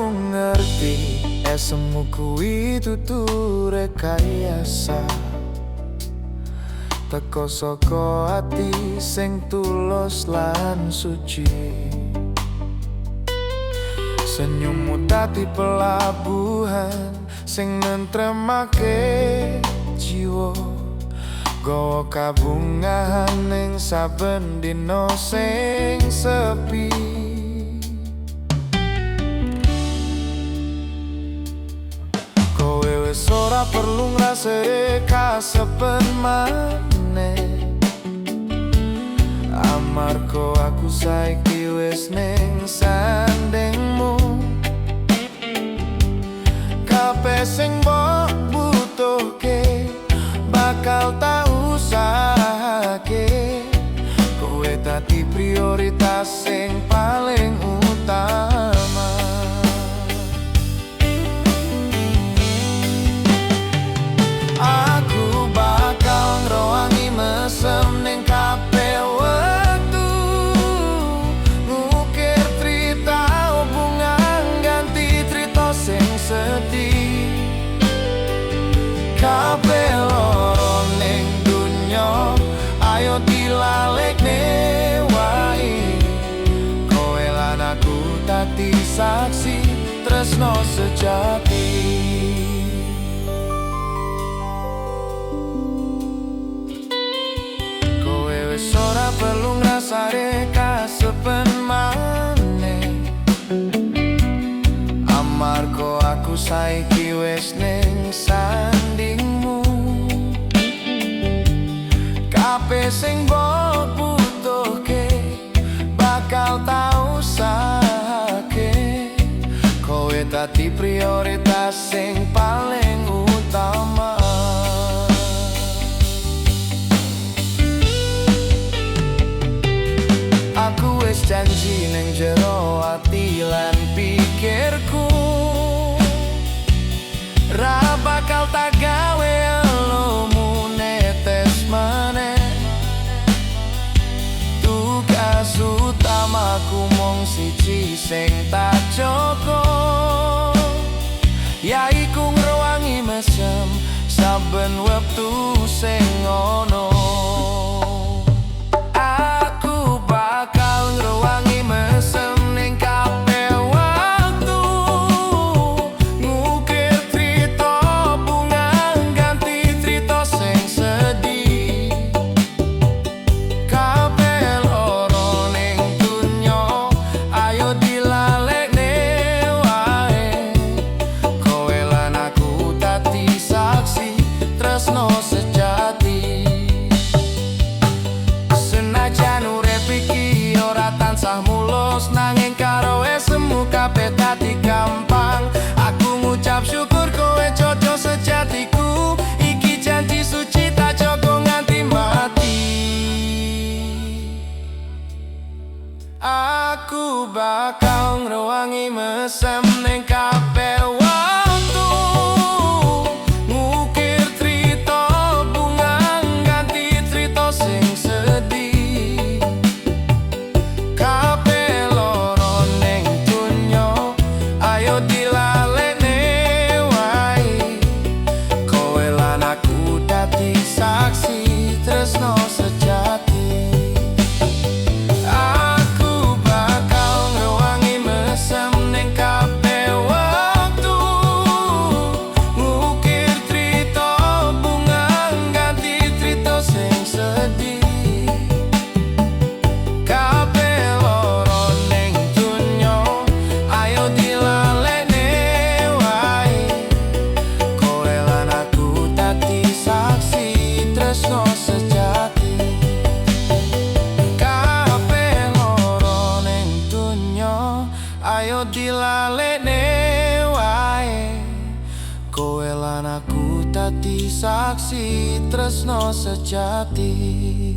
ngerti esemu kuwi tuture kayasa. Teko saka ati sing tulus lan suci. Senyummu tadi pelabuhan sing nentremake jiwa. Gowo kabungahan ning saben dino sing sepi Wis ora perlu ngrasake kasepen maneh. Amarko aku saiki wis ning sandingmu Kabeh sing mbok butuhke bakal tak usahake. Kowe tadi prioritas sing paling utama saksi tresno sejati. Kowe wis ora perlu ngrasake kasepen maneh. Amarko aku saiki wis ning sandingmu. Kabeh sing mbok Tadi prioritas sing paling utama. Aku wis janji ning jero ati lan pikirku Ra bakal tak gawe elomu netes maneh. Tugas utamaku mung siji sing tak wektu sing ono Aku bakal ngrewangi mesem ning kabeh waktu. Ngukir cerita bunga ganti cerita sing sedih. Kabeh loro ning dunya ayo dilalekne dadi saksi tresno sejati